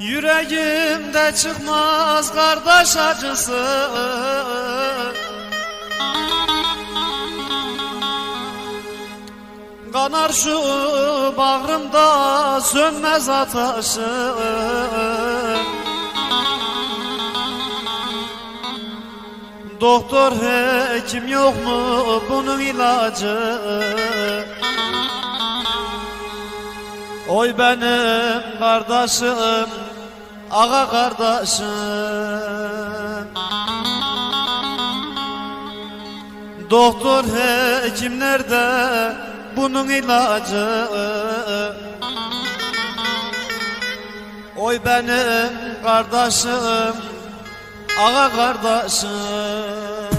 Yüreğimde çıkmaz kardeş acısı. Kanar şu bağrımda sönmez ateşi. Doktor hekim yok mu bunun ilacı? Oy benim kardeşim Ağa kardeşim. Doktor hekim nerede? Bunun ilacı. Oy benim kardeşim. Ağa kardeşim